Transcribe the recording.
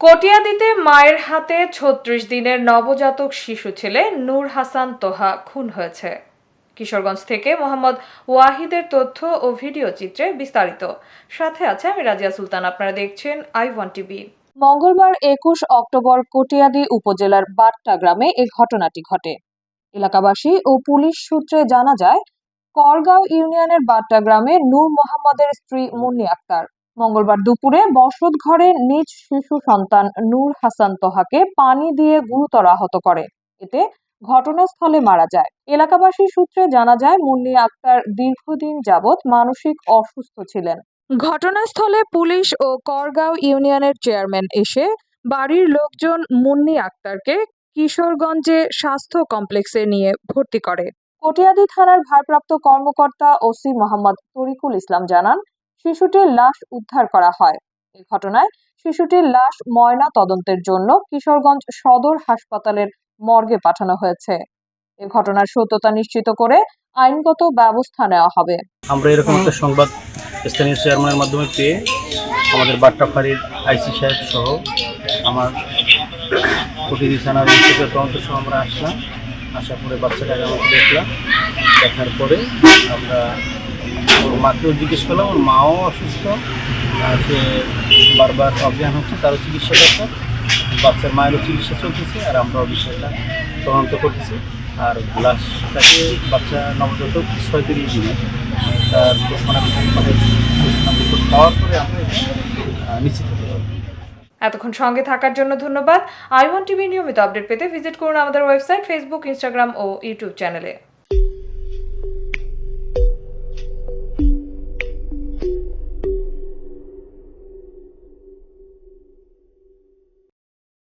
কটিয়াদিতে মায়ের হাতে ছত্রিশ দিনের নবজাতক শিশু ছেলে নূর হাসান তোহা খুন হয়েছে। কিশোরগঞ্জ থেকে মোহাম্মদ ওয়াহিদের তথ্য ও ভিডিও চিত্রে বিস্তারিত। সাথে আছে আমি রাজিয়া সুলতান, আপনারা দেখছেন আই ওয়ান টিভি। মঙ্গলবার একুশ অক্টোবর কটিয়াদি উপজেলার বাট্টা গ্রামে এই ঘটনাটি ঘটে। এলাকাবাসী ও পুলিশ সূত্রে জানা যায় করগাঁও ইউনিয়নের বাট্টা গ্রামে নূর মোহাম্মদের স্ত্রী মুন্নি আক্তার। মঙ্গলবার দুপুরে বসত ঘরে নিজ শিশু সন্তান নূর হাসান তোহাকে পানি দিয়ে গুরুতর আহত করে। এতে ঘটনাস্থলে মারা যায়। এলাকাবাসী সূত্রে জানা যায়, মুন্নি আক্তার দীর্ঘদিন যাবৎ মানসিক অসুস্থ ছিলেন। ঘটনাস্থলে পুলিশ ও করগাঁও ইউনিয়নের চেয়ারম্যান এসে বাড়ির লোকজন মুন্নি আক্তারকে কিশোরগঞ্জে স্বাস্থ্য কমপ্লেক্সে নিয়ে ভর্তি করে। কটিয়াদি থানার ভারপ্রাপ্ত কর্মকর্তা ওসি মোহাম্মদ তরিকুল ইসলাম জানান শিশুটির লাশ উদ্ধার করা হয়। এ ঘটনায় শিশুটির লাশ ময়না তদন্তের জন্য কিশোরগঞ্জ সদর হাসপাতালের মর্গে পাঠানো হয়েছে। এ ঘটনার সত্যতা নিশ্চিত করে আইনগত ব্যবস্থা নেওয়া হবে। আমরা এরকম একটা সংবাদ স্থানীয় চেয়ারম্যানের মাধ্যমে পেয়ে আমাদের বাট্টাফাড়ির আইসি সাহেব সহ আমার প্রতিনিধি থানার তদন্ত সহ আমরা আসলাম। আসার পরে বাচ্চাটাকে আমাকে দেখলাম। দেখার পরে আমরা ওর মাকেও জিজ্ঞেস করলাম, ওর মাও অসুস্থ। আর সে বারবার অজ্ঞান হচ্ছে, তারও চিকিৎসা দরকার বাচ্চার মায়েরও চিকিৎসা চলতেছে, আর আমরাও বিষয়টা তদন্ত করতেছি। আর লাশটাকে বাচ্চা নবজাতক ছয়ত্রিশ দিনে। তার পাওয়ার পরে আমরা নিশ্চিত হতে পারব। এতক্ষণ সঙ্গে থাকার জন্য ধন্যবাদ। আই ওয়ান টিভি নিয়মিত আপডেট পেতে ভিজিট করুন আমাদের ওয়েবসাইট, ফেসবুক, ইনস্টাগ্রাম ও ইউটিউব চ্যানেলে।